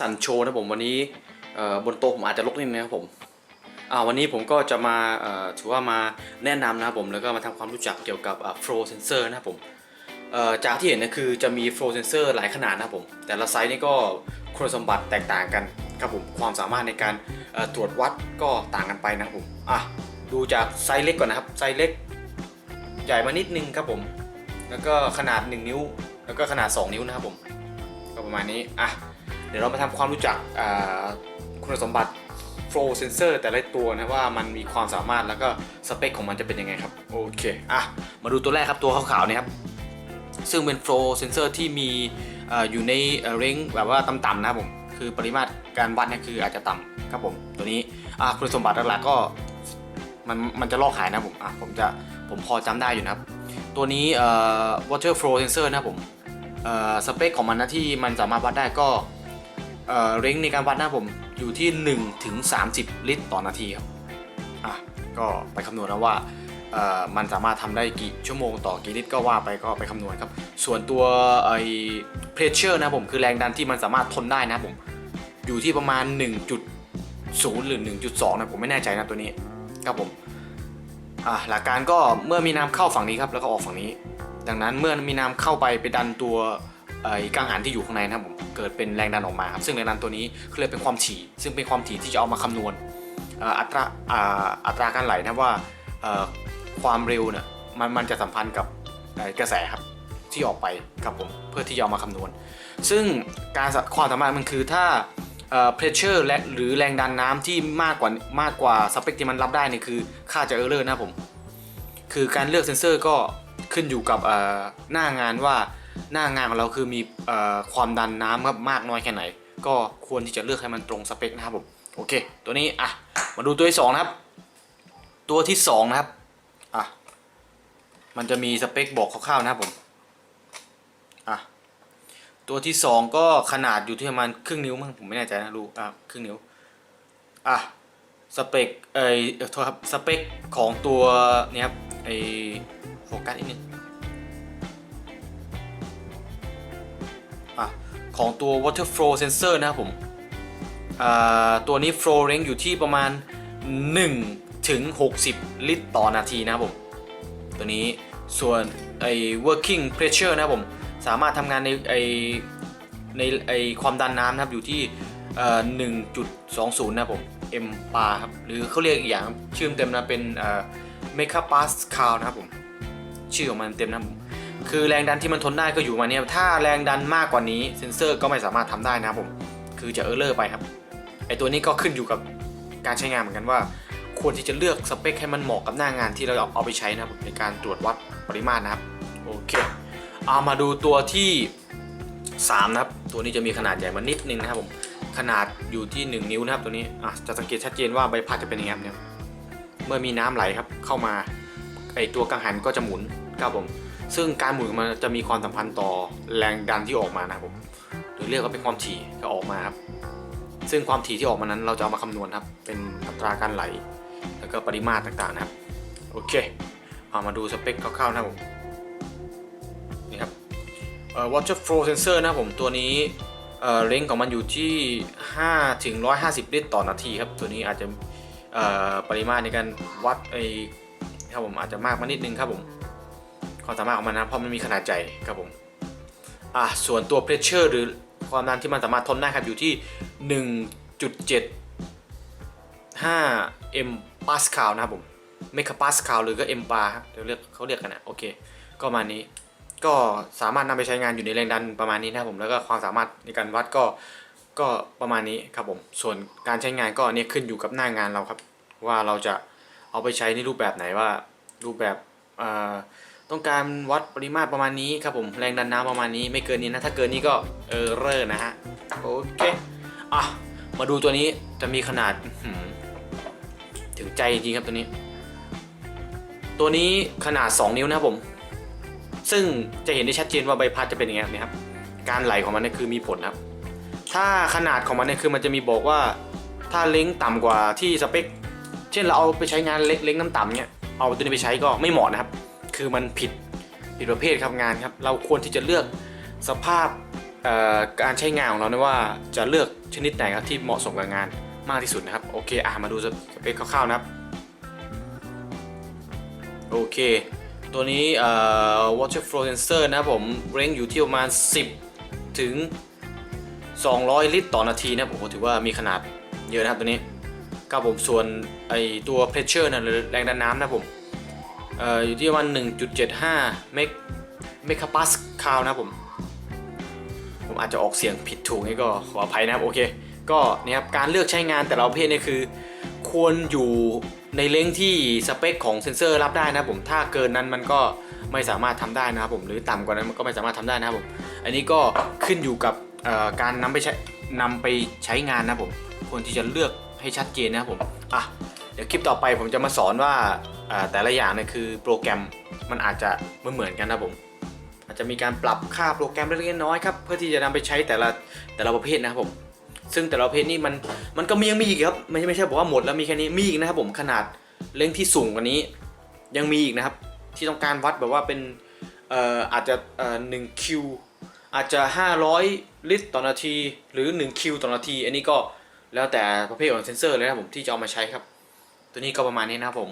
สันโชว์นะผมวันนี้บนโต๊ะผมอาจจะลกนิดนึงนะครับผมวันนี้ผมก็จะมาถือว่ามาแนะนำนะครับผมแล้วก็มาทำความรู้จักเกี่ยวกับ flow sensor นะครับผมจากที่เห็นนะคือจะมี flow sensor หลายขนาดนะครับผม แต่ละไซส์นี่ก็คุณสมบัติแตกต่างกันครับผมความสามารถในการตรวจวัดก็ต่างกันไปนะครับผมอะดูจากไซส์เล็กก่อนนะครับไซส์เล็ก ใหญ่มานิดนึงครับผม แล้วก็ขนาด 1 นิ้ว แล้วก็ขนาด 2 นิ้วนะครับผมก็ประมาณนี้อะ ดี๋ยวเรามาทำความรู้จักคุณสมบัติ flow sensor แต่ละตัวนะว่ามันมีความสามารถแล้วก็สเปคของมันจะเป็นยังไงครับ โอเคอะมาดูตัวแรกครับตัวขาวๆเนี่ยครับ ซึ่งเป็น flow sensor ที่มีออยู่ในเร่งแบบว่าต่ำๆนะครับผม คือปริมาตรการวัดเนี่ยคืออาจจะต่ำครับผมตัวนี้อะคุณสมบัติหลักๆก็มันมันจะลอกหายนะผมอะผมจะผมพอจำได้อยู่นะครับ ตัวนี้เอ่อ water flow sensor นะครับผมเอ่อสเปคของมันนะที่มันสามารถวัดได้ก็ เอ่อเร่งในการวัดหน้าผมอยู่ที่ 1 ถึง 30 ลิตรต่อนาทีครับอะก็ไปคำนวณแล้วว่าเอ่อมันสามารถทำได้กี่ชั่วโมงต่อกี่ลิตรก็ว่าไปก็ไปคำนวณครับ ส่วนตัวไอ้ pressure นะผมคือแรงดันที่มันสามารถทนได้นะผมอยู่ที่ประมาณ 1.0 หรือ 1.2 นะผมไม่แน่ใจนะตัวนี้ครับผมอะหลักการก็เมื่อมีน้ำเข้าฝั่งนี้ครับแล้วก็ออกฝั่งนี้ ดังนั้นเมื่อมีน้ำเข้าไปไปดันตัวไอ้กังหันที่อยู่ข้างในนะครับผม เกิดเป็นแรงดันออกมาครับซึ่งแรงดันตัวนี้เขาเรียกเป็นความถี่ ซึ่งเป็นความถี่ที่จะเอามาคำนวณอัตราอัตราการไหลนะว่าความเร็วเนี่ยมันมันจะสัมพันธ์กับกระแสครับที่ออกไปครับผมเพื่อที่จะเอามาคำนวณ ซึ่งการความสามารถมันคือถ้าเอ่อ pressure และหรือแรงดันน้ำที่มากกว่ามากกว่าสเปคที่มันรับได้นี่คือค่าจะเออร์เลอร์นะผม คือการเลือกเซนเซอร์ก็ขึ้นอยู่กับหน้างานว่า หน้างานของเราคือมีอความดันน้ำครับมากน้อยแค่ไหน ก็ควรที่จะเลือกให้มันตรงสเปคนะครับผมโอเค ตัวนี้อะมาดูตัวที่สองนะครับ ตัวที่สองนะครับอะมันจะมีสเปคบอกคร่าวๆนะครับผมอะตัวที่สองก็ขนาดอยู่ที่ประมาณครึ่งนิ้วมั้งผมไม่แน่ใจนะดูอะครึ่งนิ้วอะสเปคเอ่อโทษครับสเปคของตัวเนี้ยครับไอโฟกัสนิดนึง อะของตัว water flow sensor นะครับผมตัวนี้ flow range อยู่ที่ประมาณ 1 ถึง 60 ลิตรต่อนาทีนะครับผม ตัวนี้ส่วนไอ working pressure นะครับผม สามารถทำงานในไอในไอความดันน้ำนะครับอยู่ที่1.20 นะครับผม m p a ครับ หรือเขาเรียกอีกอย่างชื่อเต็มนะเป็นเอ่อ megapascal นะครับผม ชื่อของมันเต็มนะครับผม คือแรงดันที่มันทนได้ก็อยู่มาเนี้ยถ้าแรงดันมากกว่านี้เซนเซอร์ก็ไม่สามารถทำได้นะครับผม คือจะเออร์เลอร์ไปครับไอตัวนี้ก็ขึ้นอยู่กับการใช้งานเหมือนกันว่า ควรที่จะเลือกสเปคให้มันเหมาะกับหน้างานที่เราเอาไปใช้นะครับในการตรวจวัดปริมาตรนะครับโอเคเอามาดูตัวที่ 3 นะครับ ตัวนี้จะมีขนาดใหญ่มานิดนึงนะครับผมขนาดอยู่ที่ 1 นิ้วนะครับตัวนี้อะจะสังเกตชัดเจนว่าใบพัดจะเป็นยังไงครับเนี่ยเมื่อมีน้ำไหลครับเข้ามาไอตัวกังหันก็จะหมุนครับผม ซึ่งการหมุนมันจะมีความสัมพันธ์ต่อแรงดันที่ออกมานะครับผมหรือเรียกว่าเป็นความถี่ที่ออกมาครับซึ่งความถี่ที่ออกมานั้นเราจะเอามาคำนวณครับเป็นอัตราการไหล แล้วก็ปริมาตรต่างๆนะครับโอเคเอามาดูสเปคคร่าวๆนะครับผมนี่ครับเอ่อ water flow sensor นะครับผมตัวนี้เอ่อเร่งของมันอยู่ที่ 5 ถึง 150 ลิตรต่อนาทีครับตัวนี้อาจจะปริมาตรในการวัดไอ้ครับผมอาจจะมากมานิดนึงครับผม ความสามารถของมันนะเพราะมันมีขนาดใหญ่ครับผมอะส่วนตัว pressure หรือความดันที่มันสามารถทนได้ครับอยู่ที่ 1.75 m pascal นะครับผม mega pascal หรือก็ m bar ครับเดี๋ยวเรียกเขาเรียกกันนะโอเค ก็ประมาณนี้ก็สามารถนำไปใช้งานอยู่ในแรงดันประมาณนี้นะครับผมแล้วก็ความสามารถในการวัดก็ก็ประมาณนี้ครับผมส่วนการใช้งานก็อันนี้ขึ้นอยู่กับหน้างานเราครับ ว่าเราจะเอาไปใช้ในรูปแบบไหนว่ารูปแบบอ่อ ต้องการวัดปริมาตรประมาณนี้ครับผมแรงดันน้ำประมาณนี้ไม่เกินนี้นะ ถ้าเกินนี้ก็เออเรอร์นะฮะโอเคอะมาดูตัวนี้จะมีขนาดถึงใจจริงครับตัวนี้ ตัวนี้ขนาด 2 นิ้วนะครับผม ซึ่งจะเห็นได้ชัดเจนว่าใบพัดจะเป็นยังไงนะครับการไหลของมันเนี่ยคือมีผลครับ ถ้าขนาดของมันเนี่ยคือมันจะมีบอกว่า ถ้าเล้งต่ำกว่าที่สเปค เช่นเราเอาไปใช้งานเล้งเล้งน้ำต่ำเนี่ยเอาตัวนี้ไปใช้ก็ไม่เหมาะนะครับ คือมันผิดผิดประเภทครับงานครับ เราควรที่จะเลือกสภาพการใช้งานของเราเนี่ยว่าจะเลือกชนิดไหนครับที่เหมาะสมกับงานมากที่สุดนะครับโอเคอะมาดูสเปคคร่าวๆนะครับโอเค ตัวนี้ water flow sensor นะผมเร่งอยู่ที่ประมาณ 10 ถึง 200 ลิตรต่อนาทีนะครับโอ้โหถือว่ามีขนาดเยอะนะครับตัวนี้ครับผมส่วนไอตัว pressure นะหรือแรงดันน้ำนะผม อยู่ที่ประมาณ1.75 เมกเมกะปาสคาลนะผม ผมอาจจะออกเสียงผิดถูกนี่ก็ขออภัยนะครับโอเค ก็เนี่ยครับการเลือกใช้งานแต่ละประเภทนี่คือ ควรอยู่ในเลนส์ที่สเปคของเซนเซอร์รับได้นะผมถ้าเกินนั้นมันก็ไม่สามารถทำได้นะครับผมหรือต่ำกว่านั้นมันก็ไม่สามารถทำได้นะครับผมอันนี้ก็ขึ้นอยู่กับการนำไปใช้นำไปใช้งานนะผมควรที่จะเลือกให้ชัดเจนนะครับผมอะเดี๋ยวคลิปต่อไปผมจะมาสอนว่า แต่ละอย่างเนี่ยคือโปรแกรมมันอาจจะไม่เหมือนกันนะผม อาจจะมีการปรับค่าโปรแกรมเล็กน้อยครับเพื่อที่จะนำไปใช้แต่ละแต่ละประเภทนะครับผม ซึ่งแต่ละประเภทนี่มันมันก็มียังมีอีกครับไม่ใช่ไม่ใช่บอกว่าหมดแล้วมีแค่นี้มีอีกนะครับผมขนาดเล่งที่สูงกว่านี้ ยังมีอีกนะครับ ที่ต้องการวัดแบบว่าเป็นเอ่ออาจจะเอ่อหนึ่งคิวอาจจะ 500 ลิตรต่อนาทีหรือ1คิวต่อนาที อันนี้ก็แล้วแต่ประเภทของเซนเซอร์เลยนะผมที่จะเอามาใช้ครับ ตัวนี้ก็ประมาณนี้นะครับผม